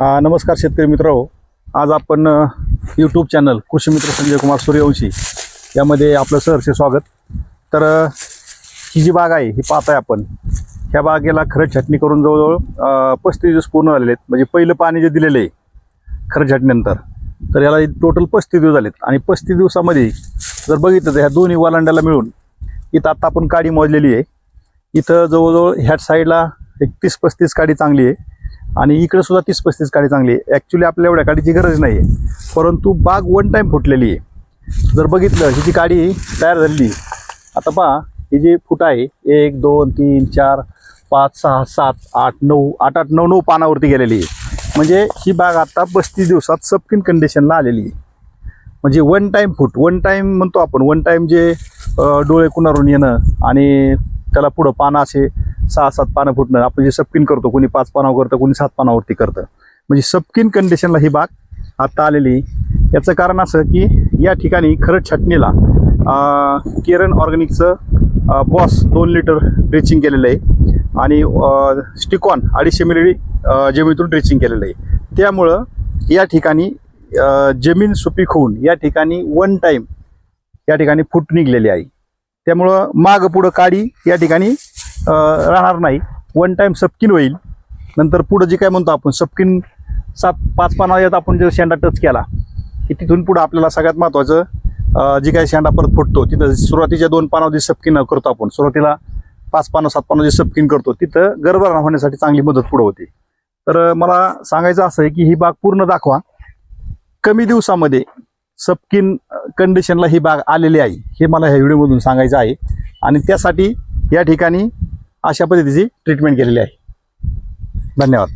हा नमस्कार शेतकरी मित्र हो. आज आपण यूट्यूब चॅनल कृषी मित्र संजय कुमार सूर्यवंशी यामध्ये आपलं सहर्ष स्वागत. तर ही जी बाग आहे ही पाहताय आपण. ह्या बागेला खरंच छाटणी करून जवळजवळ पस्तीस दिवस पूर्ण झालेले आहेत. म्हणजे पहिलं पाणी जे दिलेलं आहे खरं छाटणीनंतर तर याला टोटल पस्तीस दिवस झालेत. आणि पस्तीस दिवसामध्ये जर बघितलं तर ह्या दोन्ही वालांड्याला मिळून इथं आत्ता आपण काडी मोजलेली आहे. इथं जवळजवळ ह्या साईडला एक तीस पस्तीस काडी चांगली आहे. आणि इकडे सुद्धा तीस पस्तीस काडी चांगली आहे. ॲक्च्युली आपल्या एवढ्या काडीची गरज नाही आहे परंतु बाग वन टाईम फुटलेली आहे. जर बघितलं ही जी काडी तयार झालेली आता पहा ही जी फुट आहे एक दोन तीन चार पाच सहा सात आठ नऊ आठ आठ नऊ नऊ पानावरती गेलेली आहे. म्हणजे ही बाग आता पस्तीस दिवसात सबकिन कंडिशनला आलेली आहे. म्हणजे वन टाईम फूट वन टाईम म्हणतो आपण वन टाईम जे डोळे कुणारून येणं आणि त्याला पुढं पानं असे सहा सात पानं फुटणं. आपण जे सपकिन करतो कोणी पाच पानावर करतं कोणी सात पानावरती करतं. म्हणजे सपकिन कंडिशनला ही बाग आता आलेली. याचं कारण असं की या ठिकाणी खरंच छाटणीला केरन ऑर्गॅनिकचं बॉस दोन लिटर ड्रेचिंग केलेलं आहे. आणि स्टिकॉन अडीचशे मिली जमिनीतून ड्रेचिंग केलेलं आहे. त्यामुळं या ठिकाणी जमीन सुपीक होऊन या ठिकाणी वन टाईम या ठिकाणी फूट निघलेली आहे. त्यामुळं माग पुढं काडी या ठिकाणी राहणार नाही. वन टाईम सबकिन होईल. नंतर पुढं जे काय म्हणतो आपण सबकिन सात पाच पानावर आपण जे शेंडा टच केला की तिथून पुढं आपल्याला सगळ्यात महत्त्वाचं जे जी काही शेंडा परत फुटतो तिथं सुरुवातीच्या दोन पानावधी सबकिन करतो आपण सुरुवातीला पाच पानं सात पानं जे सबकिन करतो तिथं गर्भधारणा होण्यासाठी चांगली मदत पुढं होते. तर मला सांगायचं असं आहे की ही बाग पूर्ण दाखवा. कमी दिवसामध्ये सबकिन कंडिशनला ही बाग आलेली आहे हे मला ह्या व्हिडिओमधून सांगायचं आहे. आणि त्यासाठी या ठिकाणी अशा पद्धतीची ट्रीटमेंट केलेली आहे. धन्यवाद.